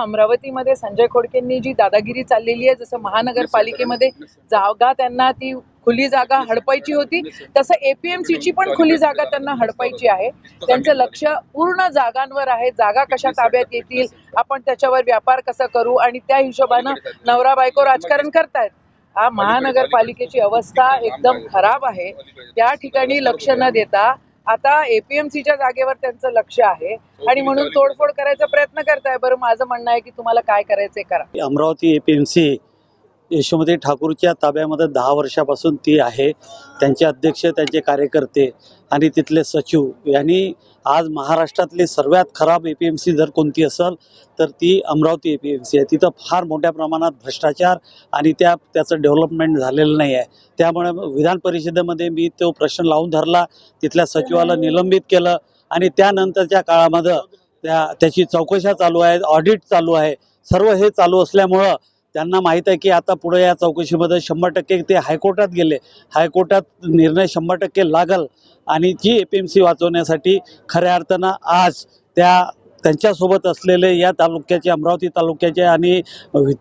अमरावतीमध्ये संजय खोडकेंनी जी दादागिरी चाललेली आहे जसं महानगरपालिकेमध्ये जागा त्यांना ती खुली जागा हडपायची होती तसं एपीएमसीची पण खुली जागा त्यांना हडपायची आहे. त्यांचं लक्ष पूर्ण जागांवर आहे. जागा कशा ताब्यात येतील आपण त्याच्यावर व्यापार कसा करू आणि त्या हिशोबानं नवरा बायको राजकारण करतायत. हा महानगरपालिकेची अवस्था एकदम खराब आहे. त्या ठिकाणी लक्ष न देता आता एपीएमसीच्या जागेवर त्यांचं लक्ष आहे. आणि म्हणून तोडफोड करायचा प्रयत्न करताय. बरं माझं म्हणणं आहे की तुम्हाला काय करायचंय करा. Amravati A P M C Yashomati ठाकूरच्या ताब्यामध्ये दहा वर्षापासून ती आहे. त्यांचे अध्यक्ष त्यांचे कार्यकर्ते आणि तिथले सचिव यांनी आज महाराष्ट्रातली सर्वात खराब ए पी एम सी जर कोणती असेल तर ती Amravati A P M C आहे. तिथं फार मोठ्या प्रमाणात भ्रष्टाचार आणि त्या त्याचं डेव्हलपमेंट झालेलं नाही आहे. त्यामुळे विधान परिषदेमध्ये मी तो प्रश्न लावून धरला. तिथल्या सचिवाला निलंबित केलं आणि त्यानंतरच्या काळामध्ये त्या त्याची चौकशा चालू आहेत ऑडिट चालू आहे. सर्व हे चालू असल्यामुळं त्यांना माहीत आहे की आता पुढे या चौकशीमध्ये शंभर टक्के ते हायकोर्टात गेले. हायकोर्टात निर्णय शंभर टक्के लागल. आणि जी ए पी एम सी वाचवण्यासाठी खऱ्या अर्थानं आज त्या त्यांच्यासोबत असलेले या तालुक्याचे अमरावती तालुक्याचे आणि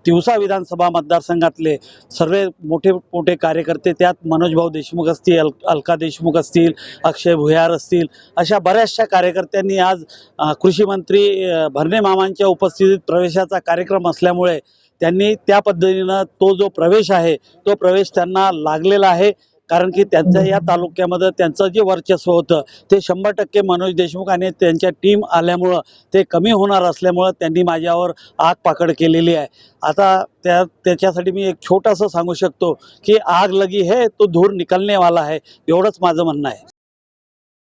तिवसा विधानसभा मतदारसंघातले सर्व मोठे मोठे कार्यकर्ते त्यात मनोजभाऊ देशमुख असतील अल अलका देशमुख असतील अक्षय भुयार असतील अशा बऱ्याचशा कार्यकर्त्यांनी आज कृषीमंत्री कृषी मंत्री भरणे मामांच्या उपस्थितीत प्रवेशाचा कार्यक्रम असल्यामुळे त्यांनी त्या पद्धतीनं तो जो प्रवेश आहे तो प्रवेश त्यांना लागलेला आहे. कारण की त्यांच्या या तालुक्यामध्ये त्यांचं जे वर्चस्व होतं ते शंभर टक्के मनोज देशमुख आणि त्यांच्या टीम आल्यामुळं ते कमी होणार असल्यामुळं त्यांनी माझ्यावर आग पाकड केलेली आहे. आता त्या त्याच्यासाठी मी एक छोटंसं सांगू शकतो की आग लगी है तो धूर निकलने वाला है एवढंच माझं म्हणणं आहे.